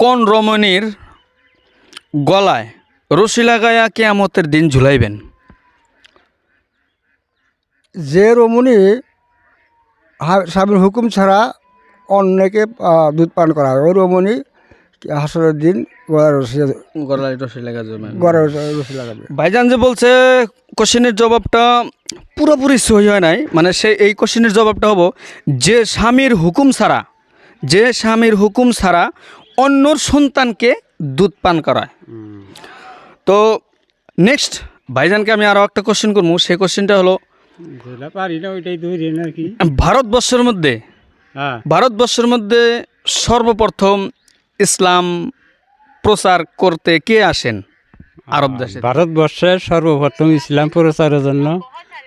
কোন রমণীর গলায় রশি লাগায়া কেয়ামতের দিন ঝুলাইবেন? যে রমণী স্বামীর হুকুম ছাড়া অন্যকে দুধ পান করা হয় ওই রমণী হাসরের দিন গলায় রশি লাগা গলার লাগাবে। ভাইজান যে বলছে কোশ্চেনের জবাবটা পুরোপুরি সহি হয় নাই মানে সে এই কোশ্চেনের জবাবটা হব যে স্বামীর হুকুম ছাড়া যে স্বামীর হুকুম ছাড়া অন্যর সন্তানকে দুধ পান করায়। তো নেক্সট ভাইজানকে আমি আরও একটা কোশ্চেন করব। সেই কোশ্চেনটা হলো না ভারতবর্ষের মধ্যে হ্যাঁ। ভারতবর্ষের মধ্যে সর্বপ্রথম ইসলাম প্রচার করতে কে আসেন? আরব দেশে। ভারতবর্ষের সর্বপ্রথম ইসলাম প্রচারের জন্য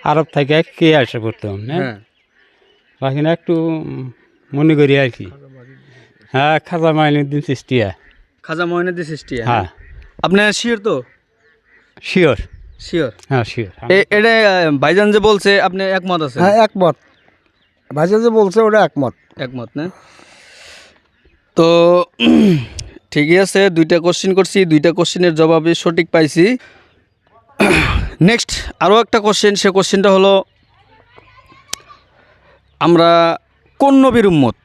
আরব থেকে কে আসে প্রথম হ্যাঁ। বাকি একটু মনে করি আর কি। হ্যাঁ খাজা মাইনুদ্দিন সৃষ্টিয়া খাজা মহিনুদ্দিন সৃষ্টি হ্যাঁ। আপনি শিওর তো? শিওর। শিওর? হ্যাঁ শিওর। এটা ভাইজান যে বলছে আপনি একমত আছেন? হ্যাঁ একমত। ভাইজা যে বলছে ওটা একমত। একমত না? তো ঠিকই আছে দুইটা কোশ্চিন করছি দুইটা কোশ্চিনের জবাবে সঠিক পাইছি। নেক্সট আরও একটা কোশ্চেন সে কোশ্চেনটা হলো আমরা কোন নবীর উম্মত?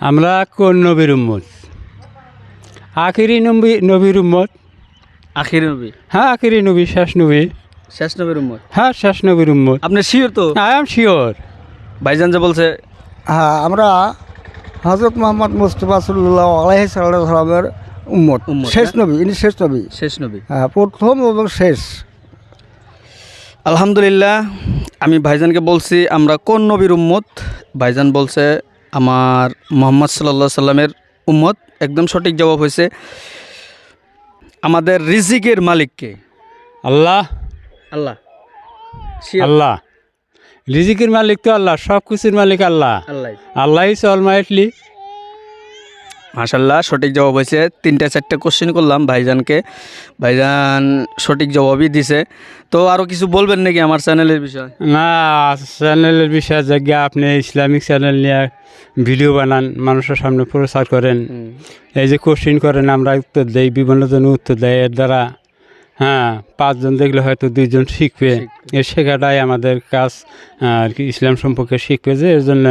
আমরা কোন নবীর উম্মত? আখিরি নবী নবীর উম্মত। আখির নবী। হ্যাঁ আখিরি নবী শেষ নবী। শেষ নবীর উম্মত। হ্যাঁ শেষ নবীর উম্মত। আপনি শিওর তো? I am sure. ভাইজান যে বলছে হ্যাঁ আমরা হজরত মোহাম্মদ মুস্তফা সাল্লাহ আলাইহি সাল্লামের উম্মত। উম্মত, শেষ হ্যাঁ? নবী ইনি শেষ নবী। শেষ নবী। হ্যাঁ প্রথম এবং শেষ। আলহামদুলিল্লাহ আমি ভাইজানকে বলছি আমরা কোন নবীর উম্মত? ভাইজান বলছে আমার মোহাম্মদ সাল্লা সাল্লামের উম্মত একদম সঠিক জবাব হয়েছে আমাদের রিজিকের মালিককে আল্লাহ। আল্লাহ। আল্লাহ। রিজিকের মালিক তো আল্লাহ সব কিছুর মালিক আল্লাহ। আল্লাহ। আল্লাহ ইস অলমাইটলি মাশাল্লাহ সঠিক জবাব হয়েছে। তিনটা চারটে কোশ্চেন করলাম ভাইজানকে। ভাইজান সঠিক জবাবই দিছে। তো আরও কিছু বলবেন নাকি আমার চ্যানেলের বিষয়? না চ্যানেলের বিষয়ে জায়গা আপনি ইসলামিক চ্যানেল নিয়ে ভিডিও বানান মানুষের সামনে প্রচার করেন। এই যে কোশ্চিন করেন আমরা উত্তর দেই বিভিন্ন জন উত্তর দেয় এর দ্বারা হ্যাঁ পাঁচজন দেখলে হয়তো দুইজন শিখবে। এ শেখাটাই আমাদের কাজ আর কি ইসলাম সম্পর্কে শিখবে যে এর জন্য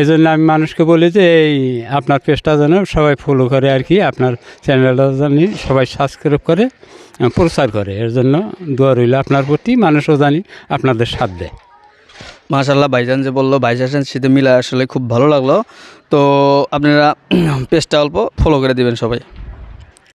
এই জন্য আমি মানুষকে বলি যে এই আপনার পেজটা যেন সবাই ফলো করে আর কি আপনার চ্যানেলটা জানি সবাই সাবস্ক্রাইব করে প্রচার করে। এর জন্য দোয়া রইল আপনার প্রতি মানুষও জানি আপনাদের সাথ। দেয় মাশাল্লাহ ভাইজান যে বলল ভাইজান সাথে মিলে আসলে খুব ভালো লাগল। তো আপনারা পেজটা অল্প ফলো করে দিবেন সবাই।